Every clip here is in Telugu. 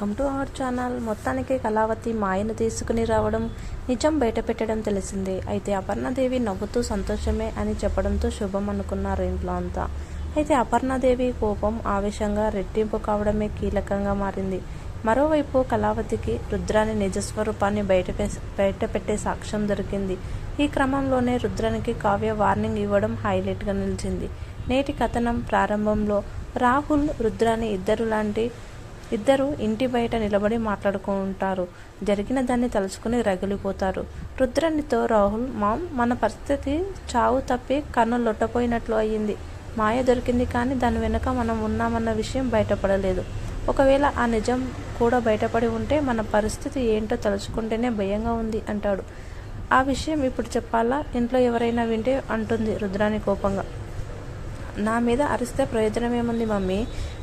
Welcome to our channel. మొత్తానికి కళావతి మాయను తీసుకుని రావడం నిజం బయటపెట్టడం తెలిసిందే. అయితే అపర్ణదేవి నవ్వుతూ సంతోషమే అని చెప్పడంతో శుభం అనుకున్నారు ఇంట్లో అంతా. అయితే అపర్ణదేవి కోపం ఆవేశంగా రెట్టింపు కావడమే కీలకంగా మారింది. మరోవైపు కళావతికి రుద్రాని నిజస్వరూపాన్ని బయట బయటపెట్టే సాక్ష్యం దొరికింది. ఈ క్రమంలోనే రుద్రానికి కావ్య వార్నింగ్ ఇవ్వడం హైలైట్గా నిలిచింది. నేటి కథనం ప్రారంభంలో రాహుల్ రుద్రాని ఇద్దరు లాంటి ఇద్దరు ఇంటి బయట నిలబడి మాట్లాడుకుంటారు. జరిగిన దాన్ని తలుచుకుని రగిలిపోతారు. రుద్రానితో రాహుల్ మామ్ మన పరిస్థితి చావు తప్పి కన్ను లొట్టపోయినట్లు అయ్యింది. మాయ దొరికింది కానీ దాని వెనుక మనం ఉన్నామన్న విషయం బయటపడలేదు. ఒకవేళ ఆ నిజం కూడా బయటపడి ఉంటే మన పరిస్థితి ఏంటో తలుచుకుంటేనే భయంగా ఉంది అంటాడు. ఆ విషయం ఇప్పుడు చెప్పాలా? ఇంట్లో ఎవరైనా వింటే అంటుంది రుద్రాని కోపంగా. నా మీద అరిస్తే ప్రయోజనం ఏముంది మమ్మీ?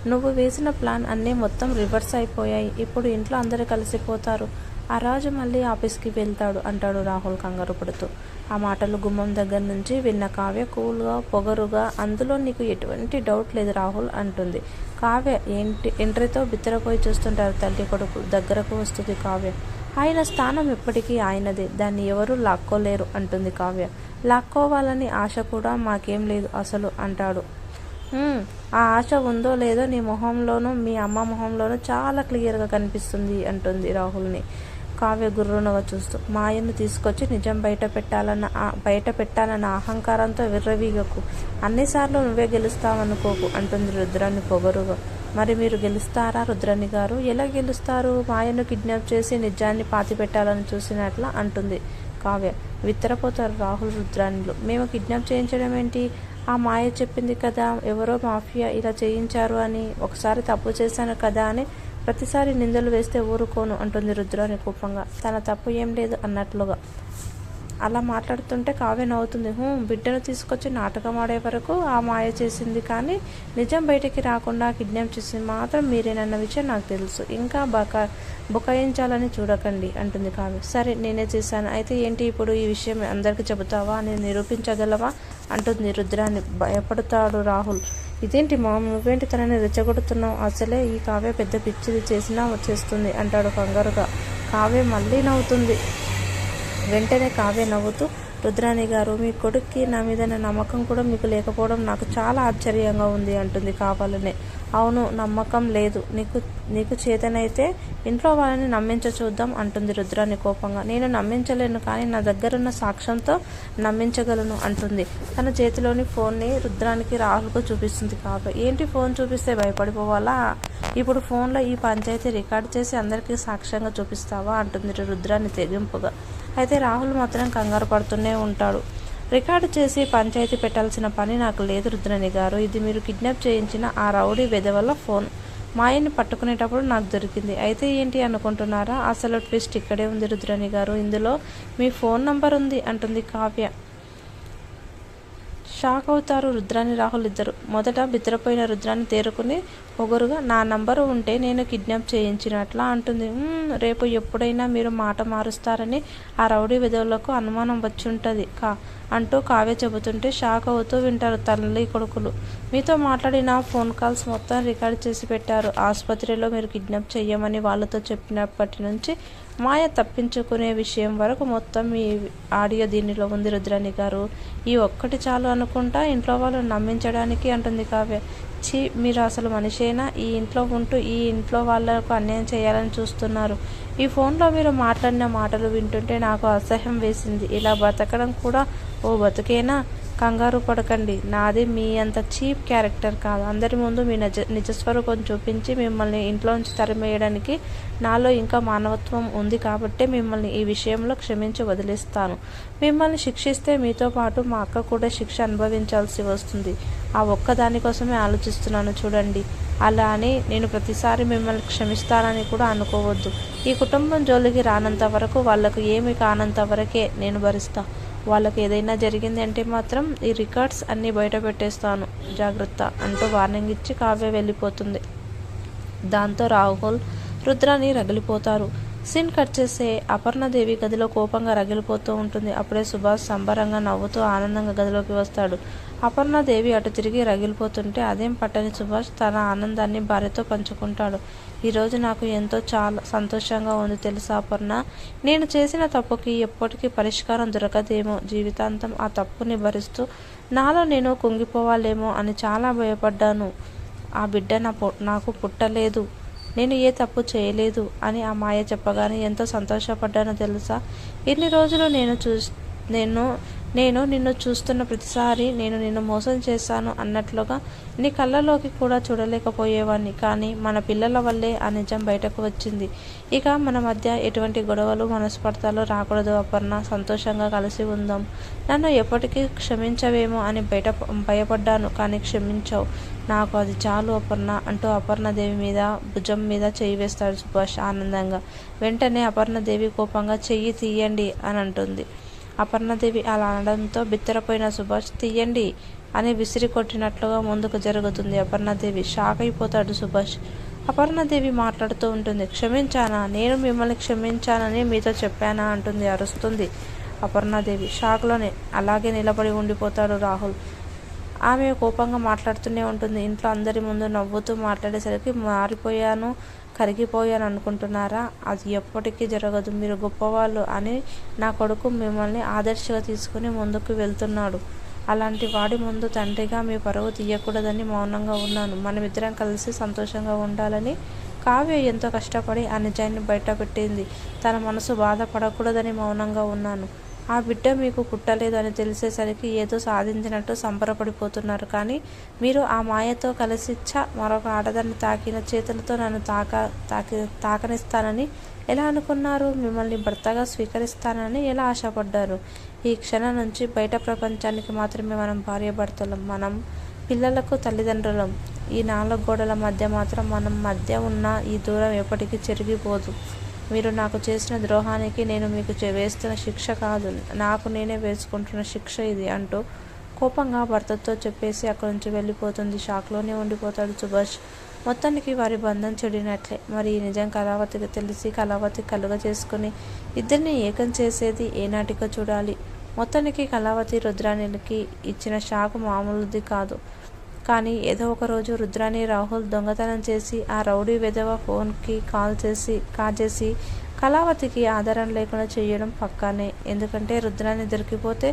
నువ్వు వేసిన ప్లాన్ అన్నీ మొత్తం రివర్స్ అయిపోయాయి. ఇప్పుడు ఇంట్లో అందరూ కలిసిపోతారు ఆ రాజు మళ్ళీ ఆఫీస్కి వెళ్తాడు అంటాడు రాహుల్ కంగారు పడుతూ. ఆ మాటలు గుమ్మం దగ్గర నుంచి విన్న కావ్య కూల్గా పొగరుగా అందులో నీకు ఎటువంటి డౌట్ లేదు రాహుల్ అంటుంది. కావ్య ఏంటి ఎంట్రీతో బిత్తరపోయి చూస్తుంటారు తల్లి కొడుకు దగ్గరకు వస్తుంది కావ్య. ఆయన స్థానం ఎప్పటికీ ఆయనదే. దాన్ని ఎవరూ లాక్కోలేరు అంటుంది కావ్య. లాక్కోవాలని ఆశ కూడా మాకేం లేదు అసలు అంటాడు. ఆ ఆశ ఉందో లేదో నీ మొహంలోనూ మీ అమ్మ మొహంలోనూ చాలా క్లియర్గా కనిపిస్తుంది అంటుంది రాహుల్ని. కావ్య గుర్రునగా చూస్తూ మాయను తీసుకొచ్చి నిజం బయట పెట్టాలన్న బయట పెట్టాలన్న అహంకారంతో విర్రవీగకు అన్నిసార్లు నువ్వే గెలుస్తావనుకోకు అంటుంది రుద్రాన్ని పొగరుగా. మరి మీరు గెలుస్తారా రుద్రని గారు? ఎలా గెలుస్తారు? మాయను కిడ్నాప్ చేసి నిజాన్ని పాతి పెట్టాలని చూసినట్ల అంటుంది కావ్య. విత్తరపోతారు రాహుల్ రుద్రానిలు మేము కిడ్నాప్ చేయించడం ఏంటి? ఆ మాయ చెప్పింది కదా ఎవరో మాఫియా ఇలా చేయించారు అని ఒకసారి తప్పు చేశాను కదా అని ప్రతిసారి నిందలు వేస్తే ఊరుకోను అంటుంది రుద్రాని కోపంగా. తన తప్పు ఏం లేదు అన్నట్లుగా. అలా మాట్లాడుతుంటే కావ్య నవ్వుతుంది. బిడ్డను తీసుకొచ్చి నాటకం ఆడే వరకు ఆ మాయ చేసింది కానీ నిజం బయటికి రాకుండా కిడ్నాప్ చేసింది మాత్రం మీరేనన్న విషయం నాకు తెలుసు. ఇంకా బకా బుకాయించాలని చూడకండి అంటుంది కావ్య. సరే నేనే చేశాను. అయితే ఏంటి ఇప్పుడు ఈ విషయం అందరికీ చెబుతావా? అని నిరూపించగలవా? అంటుంది రుద్రాన్ని భయపడతాడు రాహుల్. ఇదేంటి మా నువ్వేంటి తనని రెచ్చగొడుతున్నావు? అసలే ఈ కావ్య పెద్ద పిచ్చిది చేసినా వచ్చేస్తుంది అంటాడు కంగారుగా. కావ్య మళ్ళీ నవ్వుతుంది. వెంటనే కావ్య నవ్వుతూ రుద్రాణి గారు మీ కొడుక్కి నా మీద నమ్మకం కూడా మీకు లేకపోవడం నాకు చాలా ఆశ్చర్యంగా ఉంది అంటుంది కావాలనే అవును నమ్మకం లేదు. నీకు నీకు చేతనైతే ఇంట్లో వాళ్ళని నమ్మించ చూద్దాం అంటుంది రుద్రాణి కోపంగా. నేను నమ్మించలేను కానీ నా దగ్గరున్న సాక్ష్యంతో నమ్మించగలను అంటుంది. తన చేతిలోని ఫోన్ని రుద్రానికి రాహుల్కు చూపిస్తుంది కావ్య. ఏంటి ఫోన్ చూపిస్తే భయపడిపోవాలా? ఇప్పుడు ఫోన్లో ఈ పంచాయతీ రికార్డ్ చేసి అందరికీ సాక్ష్యంగా చూపిస్తావా? అంటుంది రుద్రాన్ని తెగింపుగా. అయితే రాహుల్ మాత్రం కంగారు పడుతూనే ఉంటాడు. రికార్డు చేసి పంచాయతీ పెట్టాల్సిన పని నాకు లేదు రుద్రని గారు. ఇది మీరు కిడ్నాప్ చేయించిన ఆ రౌడీ వెధవల ఫోన్. మాయని పట్టుకునేటప్పుడు నాకు దొరికింది. అయితే ఏంటి అనుకుంటున్నారా? అసలు ట్విస్ట్ ఇక్కడే ఉంది రుద్రని గారు. ఇందులో మీ ఫోన్ నంబర్ ఉంది అంటుంది కావ్య. షాక్ అవుతారు రుద్రాని రాహుల్ ఇద్దరు మొదట బిద్రపోయిన రుద్రాన్ని తేరుకుని పొగరుగా నా నంబరు ఉంటే నేను కిడ్నాప్ చేయించినట్లా అంటుంది. రేపు ఎప్పుడైనా మీరు మాట మారుస్తారని ఆ రౌడీ విధవులకు అనుమానం వచ్చుంటుంది కా అంటూ కావ్య చెబుతుంటే షాక్ అవుతూ వింటారు తల్లి కొడుకులు. మీతో మాట్లాడిన ఫోన్ కాల్స్ మొత్తం రికార్డ్ చేసి పెట్టారు. ఆసుపత్రిలో మీరు కిడ్నాప్ చెయ్యమని వాళ్ళతో చెప్పినప్పటి నుంచి మాయ తప్పించుకునే విషయం వరకు మొత్తం ఈ ఆడియో దీనిలో ఉంది రుద్రాణి గారు. ఈ ఒక్కటి చాలు అనుకుంటా ఇంట్లో వాళ్ళు నమ్మించడానికి అంటుంది కావ్య. చి మీరు అసలు మనిషేనా? ఈ ఇంట్లో ఉంటూ ఈ ఇంట్లో వాళ్ళకు అన్యాయం చేయాలని చూస్తున్నారు. ఈ ఫోన్లో మీరు మాట్లాడిన మాటలు వింటుంటే నాకు అసహ్యం వేసింది. ఇలా బతకడం కూడా ఓ బతుకేనా? కంగారు పడకండి. నాది మీ అంత చీప్ క్యారెక్టర్ కాదు. అందరి ముందు మీ నిజ నిజస్వరూపం చూపించి మిమ్మల్ని ఇంట్లోంచి తరిమేయడానికి నాలో ఇంకా మానవత్వం ఉంది కాబట్టే మిమ్మల్ని ఈ విషయంలో క్షమించి వదిలేస్తాను. మిమ్మల్ని శిక్షిస్తే మీతో పాటు మా అక్క కూడా శిక్ష అనుభవించాల్సి వస్తుంది. ఆ ఒక్క దానికోసమే ఆలోచిస్తున్నాను చూడండి. అలా అని నేను ప్రతిసారి మిమ్మల్ని క్షమిస్తానని కూడా అనుకోవద్దు. ఈ కుటుంబం జోలికి రానంత వరకు వాళ్ళకు ఏమి కానంత వరకే నేను భరిస్తా. వాళ్ళకి ఏదైనా జరిగింది అంటే మాత్రం ఈ రికార్డ్స్ అన్నీ బయట పెట్టేస్తాను. జాగ్రత్త అంటూ వార్నింగ్ ఇచ్చి కావ్య వెళ్ళిపోతుంది. దాంతో రాహుల్ రుద్రాని రగిలిపోతారు. సీన్ కట్ చేస్తే అపర్ణదేవి గదిలో కోపంగా రగిలిపోతూ ఉంటుంది. అప్పుడే సుభాష్ సంబరంగా నవ్వుతూ ఆనందంగా గదిలోకి వస్తాడు. అపర్ణదేవి అటు తిరిగి రగిలిపోతుంటే అదేం పట్టని సుభాష్ తన ఆనందాన్ని భార్యతో పంచుకుంటాడు. ఈరోజు నాకు ఎంతో చాలా సంతోషంగా ఉంది తెలుసా అపర్ణ? నేను చేసిన తప్పుకి ఎప్పటికీ పరిష్కారం దొరకదేమో. జీవితాంతం ఆ తప్పుని భరిస్తూ నాలో నేను కుంగిపోవాలేమో అని చాలా భయపడ్డాను. ఆ బిడ్డ నా నాకు పుట్టలేదు. నేను ఏ తప్పు చేయలేదు అని ఆ మాయ చెప్పగానే ఎంతో సంతోషపడ్డానో తెలుసా? ఇన్ని రోజులు నేను చూ నేను నేను నిన్ను చూస్తున్న ప్రతిసారి నేను నిన్ను మోసం చేశాను అన్నట్లుగా నీ కళ్ళలోకి కూడా చూడలేకపోయేవాడిని కానీ మన పిల్లల వల్లే ఆ నిజం బయటకు వచ్చింది. ఇక మన మధ్య ఎటువంటి గొడవలు మనస్పర్ధాలు రాకూడదు అపర్ణ. సంతోషంగా కలిసి ఉందాం. నన్ను ఎప్పటికీ క్షమించవేమో అని బయట భయపడ్డాను. కానీ క్షమించావు. నాకు అది చాలు అపర్ణ అంటూ అపర్ణదేవి మీద భుజం మీద చెయ్యి వేస్తాడు సుభాష్ ఆనందంగా. వెంటనే అపర్ణదేవి కోపంగా చెయ్యి తీయండి అని అంటుంది. అపర్ణదేవి అలా అనడంతో బిత్తరపోయిన సుభాష్ తీయండి అని విసిరి కొట్టినట్లుగా ముందుకు జరుగుతుంది అపర్ణదేవి. షాక్ అయిపోతాడు సుభాష్. అపర్ణదేవి మాట్లాడుతూ ఉంటుంది క్షమించానా? నేను మిమ్మల్ని క్షమించానని మీతో చెప్పానా? అంటుంది అరుస్తుంది అపర్ణాదేవి. షాక్లోనే అలాగే నిలబడి ఉండిపోతాడు రాహుల్. ఆమె కోపంగా మాట్లాడుతూనే ఉంటుంది. ఇంట్లో అందరి ముందు నవ్వుతూ మాట్లాడేసరికి మారిపోయాను కరిగిపోయాను అనుకుంటున్నారా? అది ఎప్పటికీ జరగదు. మీరు గొప్పవాళ్ళు అని నా కొడుకు మిమ్మల్ని ఆదర్శగా తీసుకుని ముందుకు వెళ్తున్నాడు. అలాంటి వాడి ముందు తండ్రిగా మీ పరువు తీయకూడదని మౌనంగా ఉన్నాను. మనమిద్దరం కలిసి సంతోషంగా ఉండాలని కావ్య ఎంతో కష్టపడి ఆ నిజాన్ని బయటపెట్టింది. తన మనసు బాధపడకూడదని మౌనంగా ఉన్నాను. ఆ బిడ్డ మీకు పుట్టలేదని తెలిసేసరికి ఏదో సాధించినట్టు సంబరపడిపోతున్నారు. కానీ మీరు ఆ మాయతో కలిసి చ మరొక ఆడదాన్ని తాకిన చేతులతో నన్ను తాక తాకి తాకనిస్తానని ఎలా అనుకున్నారు? మిమ్మల్ని భర్తగా స్వీకరిస్తానని ఎలా ఆశపడ్డారు? ఈ క్షణం నుంచి బయట ప్రపంచానికి మాత్రమే మనం భార్యాభర్తలం మనం పిల్లలకు తల్లిదండ్రులం. ఈ నాలుగు గోడల మధ్య మాత్రం మనం మధ్య ఉన్న ఈ దూరం ఎప్పటికీ చెరిగిపోదు. మీరు నాకు చేసిన ద్రోహానికి నేను మీకు వేస్తున్న శిక్ష కాదు. నాకు నేనే వేసుకుంటున్న శిక్ష ఇది అంటూ కోపంగా భర్తతో చెప్పేసి అక్కడి నుంచి వెళ్ళిపోతుంది. షాక్లోనే ఉండిపోతాడు సుభాష్. మొత్తానికి వారి బంధం చెడినట్లే. మరి ఈ నిజం కళావతికి తెలిసి కళావతి కలుగ చేసుకుని ఇద్దరిని ఏకం చేసేది ఏనాటికో చూడాలి. మొత్తానికి కళావతి రుద్రాణికి ఇచ్చిన షాక్ మామూలుది కాదు. కానీ ఏదో ఒక రోజు రుద్రాని రాహుల్ దొంగతనం చేసి ఆ రౌడీ విధవ ఫోన్కి కాల్ చేసి కాజేసి కళావతికి ఆధారం లేకుండా చేయడం పక్కానే. ఎందుకంటే రుద్రాన్ని దొరికిపోతే